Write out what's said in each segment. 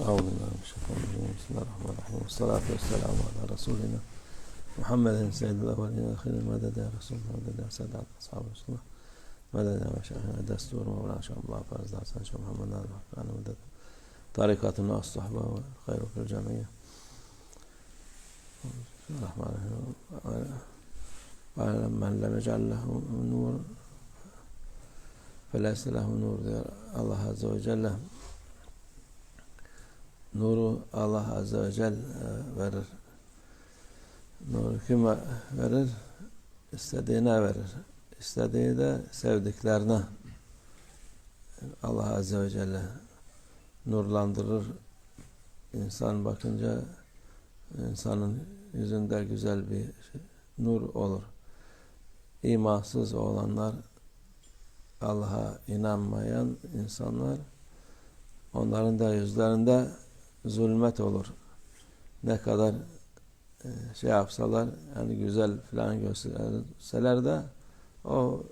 أعوذ بالله من الشيطان الرجيم. بسم الله الرحمن الرحيم. والصلاة والسلام على رسولنا محمد سيد الأولين والآخرين. مدد يا رسول الله مدد يا سادات أصحاب رسول الله. مدد يا مشايخنا دستور مولانا شيخ الله فارس حسن شيخ محمد ناظر كان مدد طريقتنا الصحبة والخير في الجميع. بسم الله الرحمن الرحيم. من لم يجعل له نور فليس له نور. Azze ve Celle nuru Allah Azze ve Celle e, verir. Nuru kime verir? İstediğine verir. İstediği de sevdiklerine Allah Azze ve Celle nurlandırır. İnsan bakınca insanın yüzünde güzel bir nur olur. İmansız olanlar Allah'a inanmayan insanlar onların da yüzlerinde zulmet olur. Ne kadar e, şey yapsalar yani güzel falan gösterseler de o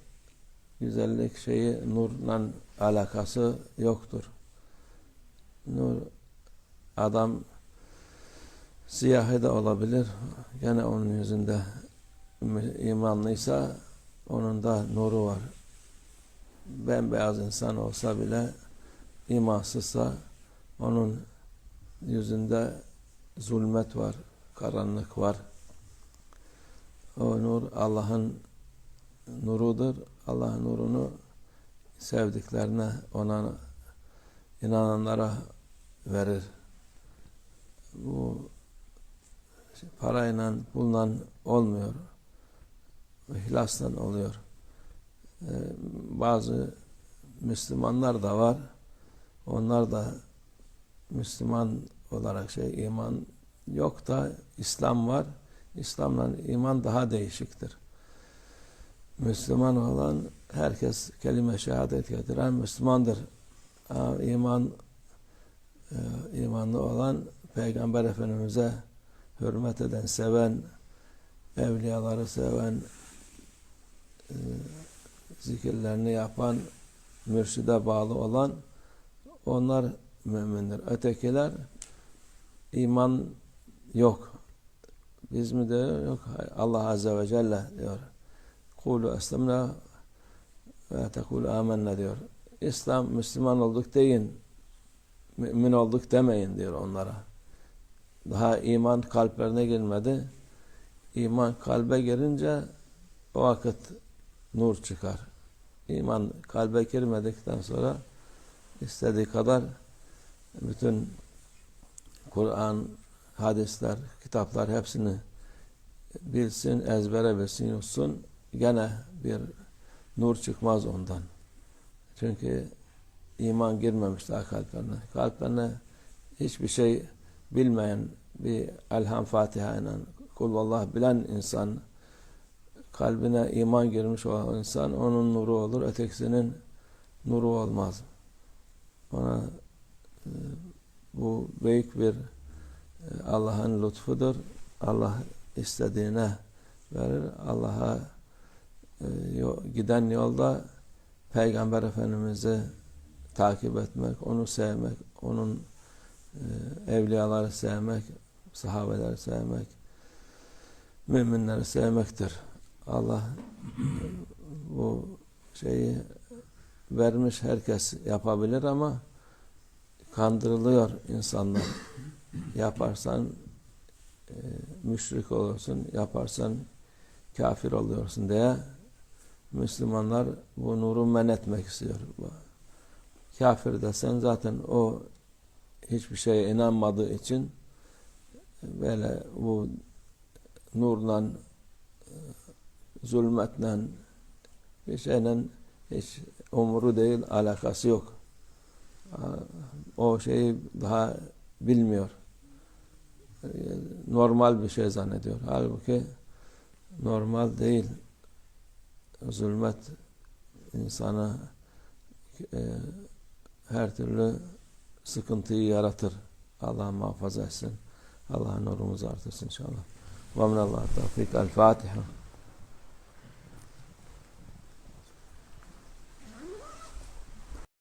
güzellik şeyi nurla alakası yoktur. Nur adam siyahı da olabilir. Gene onun yüzünde imanlıysa onun da nuru var. Bembeyaz insan olsa bile imansızsa onun yüzünde zulmet var, karanlık var. O nur Allah'ın nurudur. Allah'ın nurunu sevdiklerine, ona inananlara verir. Bu parayla bulunan olmuyor. İhlasla oluyor. Ee, bazı Müslümanlar da var. Onlar da Müslüman olarak şey iman yok da İslam var. İslam'la iman daha değişiktir. Müslüman olan herkes kelime şehadet getiren Müslümandır. Ama iman e, imanlı olan Peygamber Efendimiz'e hürmet eden, seven, evliyaları seven, e, zikirlerini yapan, mürşide bağlı olan onlar mümindir. Ötekiler iman yok. Biz mi diyor? Yok. Allah Azze ve Celle diyor. Kulu eslemna ve tekulu amenna diyor. İslam, Müslüman olduk deyin. Mümin olduk demeyin diyor onlara. Daha iman kalplerine girmedi. İman kalbe girince o vakit nur çıkar. İman kalbe girmedikten sonra istediği kadar bütün Kur'an, hadisler, kitaplar hepsini bilsin, ezbere bilsin, yutsun. Gene bir nur çıkmaz ondan. Çünkü iman girmemiş daha kalplerine. Kalplerine hiçbir şey bilmeyen bir Elham Fatiha ile Kulvallah bilen insan kalbine iman girmiş olan insan onun nuru olur. Ötekisinin nuru olmaz. Ona bu büyük bir e, Allah'ın lütfudur. Allah istediğine verir. Allah'a e, giden yolda Peygamber Efendimiz'i takip etmek, onu sevmek, onun evliyaları sevmek, sahabeleri sevmek, müminleri sevmektir. Allah bu şeyi vermiş herkes yapabilir ama kandırılıyor insanlar. Yaparsan e, müşrik olursun, yaparsan kafir oluyorsun diye Müslümanlar bu nuru men etmek istiyor. Kafir desen zaten o hiçbir şeye inanmadığı için böyle bu nurla zulmetle bir şeyle hiç umuru değil, alakası yok. O şeyi daha bilmiyor. Normal bir şey zannediyor. Halbuki normal değil. Zulmet insana e, her türlü sıkıntıyı yaratır. Allah muhafaza etsin. Allah nurumuzu artırsın inşallah. Ve minallah tevfik. El Fatiha.